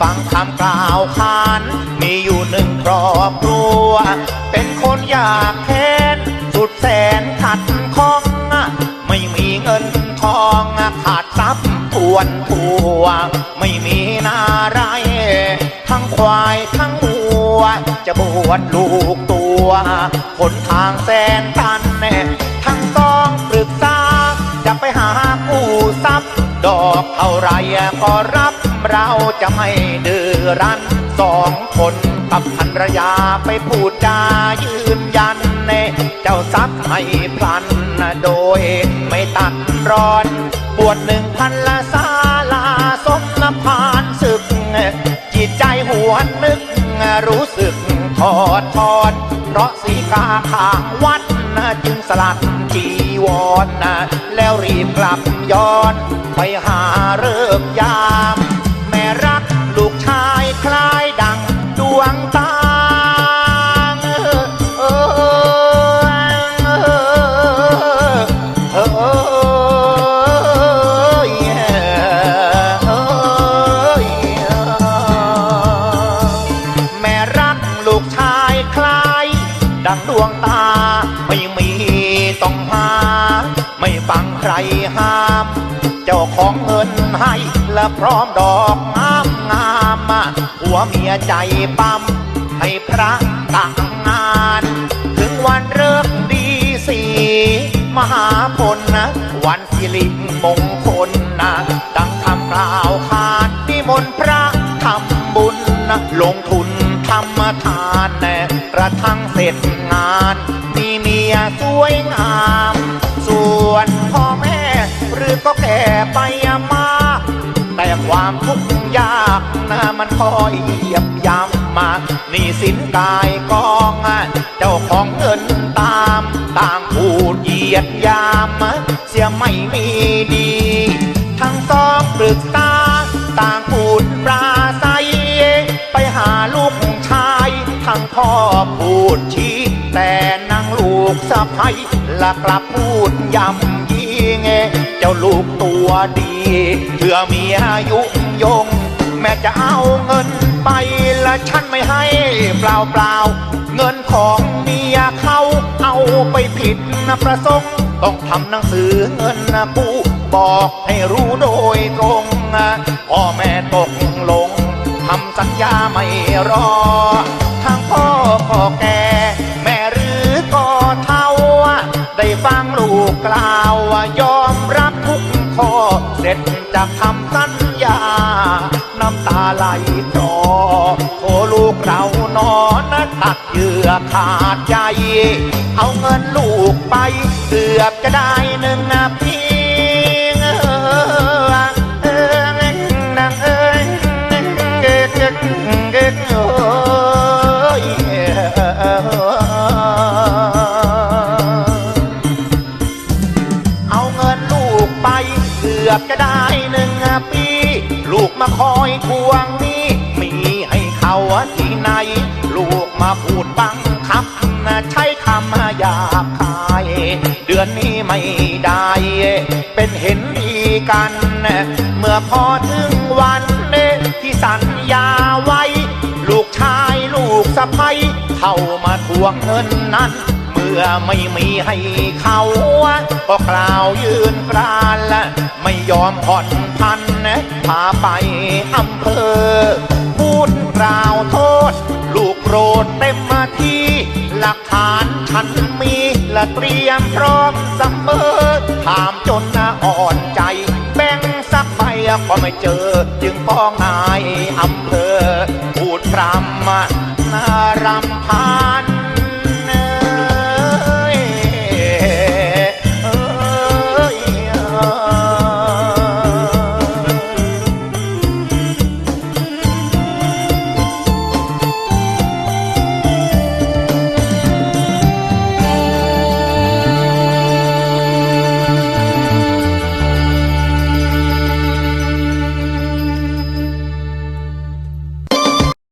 ฟังคำกล่าวขาน มีอยู่หนึ่งครอบครัว เป็นคนอยากแค้นสุดแสนขัดข้อง ไม่มีเงินทองขาดทรัพย์ทวนทัวไม่มีนาไร ทั้งควายทั้งวัว จะบวชลูกตัวหนทางแสนตันแน่ทั้งต้องปรึกษาจะไปหากู้ทรัพย์ ดอกเท่าไรก็ร เราจะไม่ดื้อรั้นสองคนกับภรรยาไปพูดจายืนยันเนเจ้าทรัพย์ให้พลันโดยไม่ตัดร้อน บวชหนึ่งพันละสาลาสมนพานศึก จิตใจหวนนึกรู้สึกทอดทอนเพราะสีกาข้างวัดจึงสลัดจีวรแล้วรีบกลับย้อน ไปหาเริกยาม วงตา ไม่มีต้องหา ไม่ฟังใครห้าม เจ้าของเงินให้และพร้อมดอกงามงามหัวเมียใจปั๊มให้พระต่างงาน ถึงวันเริ่มดีสีมหาพลนะวันสิริมงคลานมีเมียสวยงาม ส่วนพ่อแม่ หรือก็แก่ไปมา แต่ความทุกข์ยากนะมันคอยเหยียบย้ำมานี่สินกายกองเจ้าของเงินตาม ต่างพูดเหยียดยาม เสียไม่มีดี ทั้งสองปรึกษ สะพ้ยละกลับพูดย้ำยีเงเจ้าลูกตัวดีเพื่อเมียยุยง แม่จะเอาเงินไปละฉันไม่ให้เปล่าเปล่าเงินของเมียเขาเอาไปผิดนะประสงค์ต้องทำหนังสือเงินนะกู้บอกให้รู้โดยตรงนะพ่อแม่ตกลงทำสัญญาไม่รอทั้งพ่อก็แก เสร็จจากทำสัญญา น้ำตาไหลรอโทลูกเรานอนนตักเหยื่อขาดใจ เอาเงินลูกไป เกือบจะได้หนึ่งนะ ทวงนี้ มีให้เขาที่ไหน ลูกมาพูดบังคับนะใช้คำหยาบคาย เดือนนี้ไม่ได้ เป็นเห็นดีกัน เมื่อพอถึงวันที่สัญญาไว้ ลูกชายลูกสะพ้ยเข้ามาทวงเงินนั้น เมื่อไม่มีให้เขาก็กล่าวยืนกรานและไม่ยอมผ่อนพัน พาไปอำเภอ พูดกล่าวโทษ ลูกโรดเต็มที่ หลักฐานฉันมีและเตรียมพร้อมเสมอถามจนน่าอ่อนใจ แบ่งสักใบก็ไม่เจอ จึงฟ้องนายอำเภอ พูดพรำนารำพา